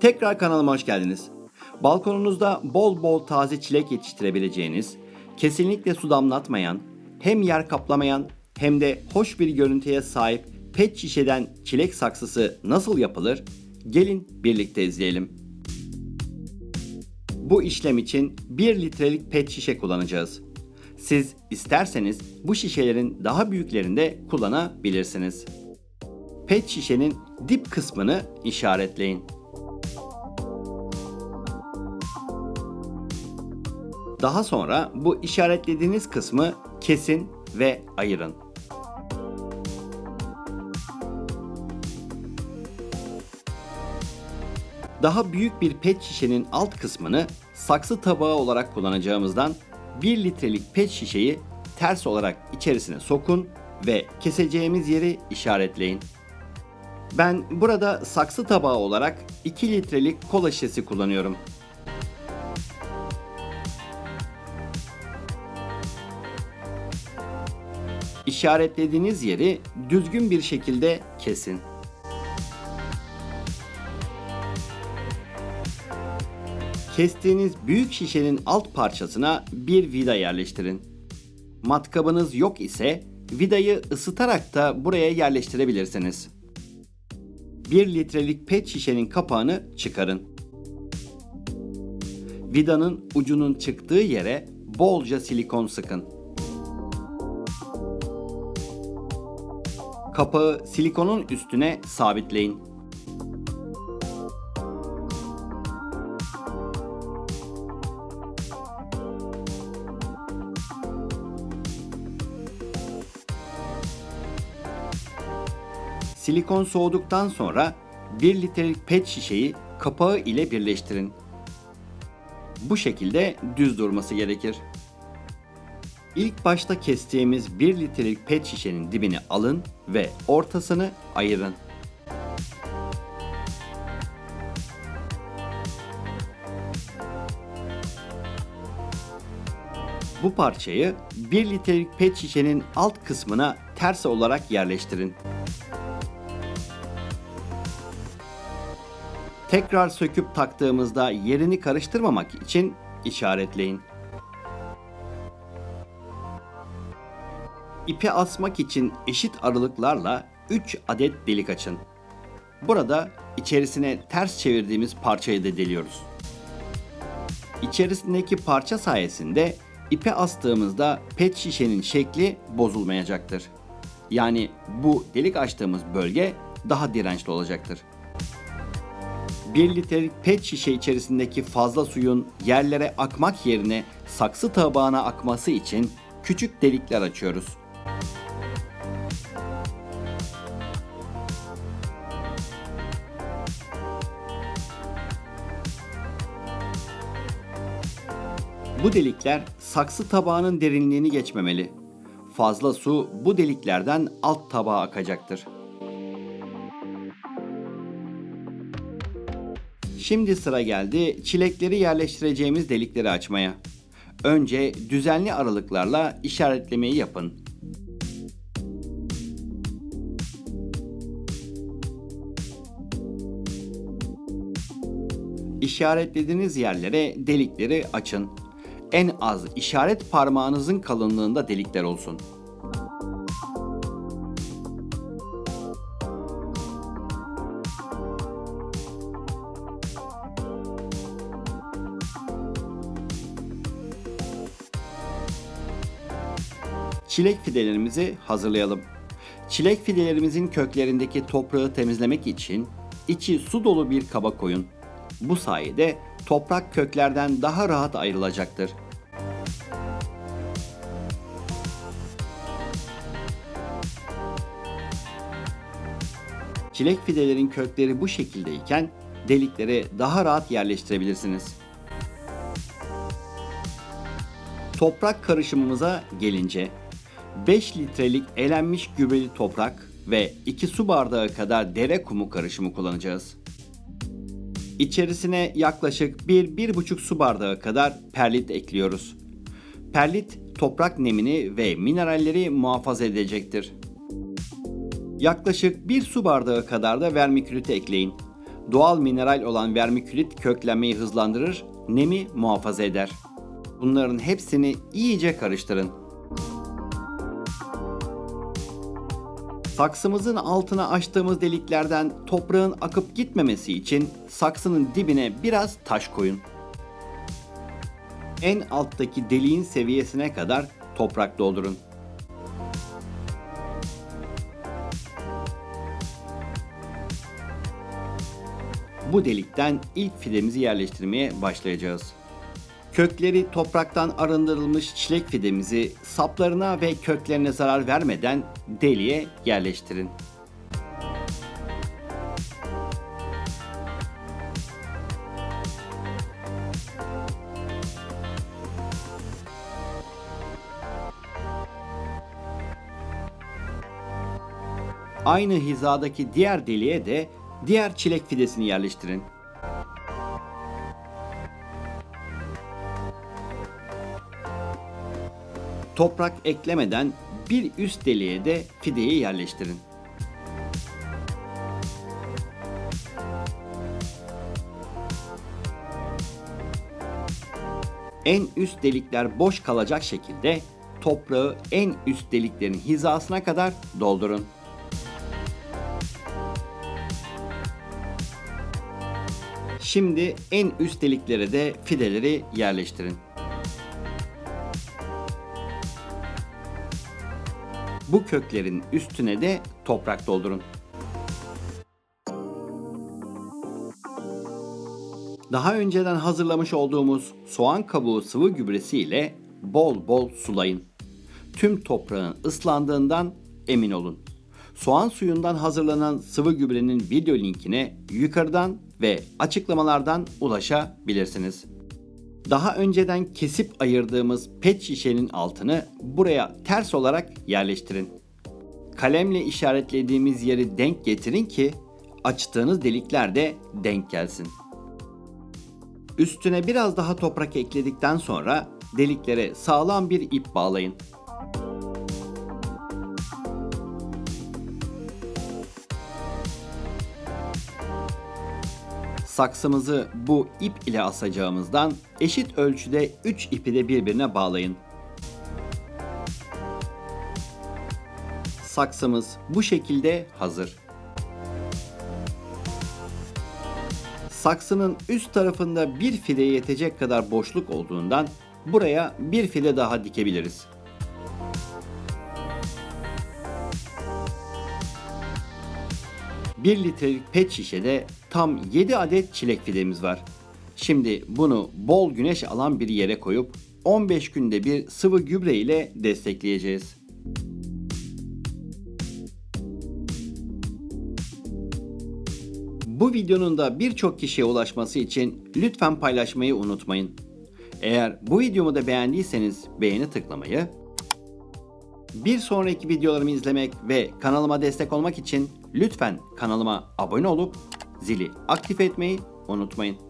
Tekrar kanalıma hoş geldiniz. Balkonunuzda bol bol taze çilek yetiştirebileceğiniz, kesinlikle su damlatmayan, hem yer kaplamayan hem de hoş bir görüntüye sahip pet şişeden çilek saksısı nasıl yapılır? Gelin birlikte izleyelim. Bu işlem için 1 litrelik pet şişe kullanacağız. Siz isterseniz bu şişelerin daha büyüklerinde kullanabilirsiniz. Pet şişenin dip kısmını işaretleyin. Daha sonra bu işaretlediğiniz kısmı kesin ve ayırın. Daha büyük bir pet şişenin alt kısmını saksı tabağı olarak kullanacağımızdan 1 litrelik pet şişeyi ters olarak içerisine sokun ve keseceğimiz yeri işaretleyin. Ben burada saksı tabağı olarak 2 litrelik kola şişesi kullanıyorum. İşaretlediğiniz yeri düzgün bir şekilde kesin. Kestiğiniz büyük şişenin alt parçasına bir vida yerleştirin. Matkabınız yok ise vidayı ısıtarak da buraya yerleştirebilirsiniz. 1 litrelik pet şişenin kapağını çıkarın. Vidanın ucunun çıktığı yere bolca silikon sıkın. Kapağı silikonun üstüne sabitleyin. Silikon soğuduktan sonra 1 litrelik pet şişeyi kapağı ile birleştirin. Bu şekilde düz durması gerekir. İlk başta kestiğimiz 1 litrelik pet şişenin dibini alın ve ortasını ayırın. Bu parçayı 1 litrelik pet şişenin alt kısmına ters olarak yerleştirin. Tekrar söküp taktığımızda yerini karıştırmamak için işaretleyin. İpe asmak için eşit aralıklarla 3 adet delik açın. Burada içerisine ters çevirdiğimiz parçayı da deliyoruz. İçerisindeki parça sayesinde ipe astığımızda pet şişenin şekli bozulmayacaktır. Yani bu delik açtığımız bölge daha dirençli olacaktır. 1 litrelik pet şişe içerisindeki fazla suyun yerlere akmak yerine saksı tabağına akması için küçük delikler açıyoruz. Bu delikler saksı tabağının derinliğini geçmemeli. Fazla su bu deliklerden alt tabağa akacaktır. Şimdi sıra geldi çilekleri yerleştireceğimiz delikleri açmaya. Önce düzenli aralıklarla işaretlemeyi yapın. İşaretlediğiniz yerlere delikleri açın. En az işaret parmağınızın kalınlığında delikler olsun. Çilek fidelerimizi hazırlayalım. Çilek fidelerimizin köklerindeki toprağı temizlemek için içi su dolu bir kaba koyun. Bu sayede toprak köklerden daha rahat ayrılacaktır. Çilek fidelerin kökleri bu şekildeyken delikleri daha rahat yerleştirebilirsiniz. Toprak karışımımıza gelince 5 litrelik elenmiş gübreli toprak ve 2 su bardağı kadar dere kumu karışımı kullanacağız. İçerisine yaklaşık 1-1,5 su bardağı kadar perlit ekliyoruz. Perlit toprak nemini ve mineralleri muhafaza edecektir. Yaklaşık 1 su bardağı kadar da vermikülit ekleyin. Doğal mineral olan vermikülit köklenmeyi hızlandırır, nemi muhafaza eder. Bunların hepsini iyice karıştırın. Saksımızın altına açtığımız deliklerden toprağın akıp gitmemesi için saksının dibine biraz taş koyun. En alttaki deliğin seviyesine kadar toprak doldurun. Bu delikten ilk fidemizi yerleştirmeye başlayacağız. Kökleri topraktan arındırılmış çilek fidemizi saplarına ve köklerine zarar vermeden deliğe yerleştirin. Aynı hizadaki diğer deliğe de diğer çilek fidesini yerleştirin. Toprak eklemeden bir üst deliğe de fideyi yerleştirin. En üst delikler boş kalacak şekilde toprağı en üst deliklerin hizasına kadar doldurun. Şimdi en üst deliklere de fideleri yerleştirin. Bu köklerin üstüne de toprak doldurun. Daha önceden hazırlamış olduğumuz soğan kabuğu sıvı gübresi ile bol bol sulayın. Tüm toprağın ıslandığından emin olun. Soğan suyundan hazırlanan sıvı gübrenin video linkine yukarıdan ve açıklamalardan ulaşabilirsiniz. Daha önceden kesip ayırdığımız pet şişenin altını buraya ters olarak yerleştirin. Kalemle işaretlediğimiz yeri denk getirin ki açtığınız delikler de denk gelsin. Üstüne biraz daha toprak ekledikten sonra deliklere sağlam bir ip bağlayın. Saksımızı bu ip ile asacağımızdan eşit ölçüde 3 ipi de birbirine bağlayın. Saksımız bu şekilde hazır. Saksının üst tarafında bir fide yetecek kadar boşluk olduğundan buraya bir fide daha dikebiliriz. Bir litrelik pet şişede tam 7 adet çilek fidemiz var. Şimdi bunu bol güneş alan bir yere koyup 15 günde bir sıvı gübre ile destekleyeceğiz. Bu videonun da birçok kişiye ulaşması için lütfen paylaşmayı unutmayın. Eğer bu videomu da beğendiyseniz beğeni tıklamayı, bir sonraki videolarımı izlemek ve kanalıma destek olmak için lütfen kanalıma abone olup zili aktif etmeyi unutmayın.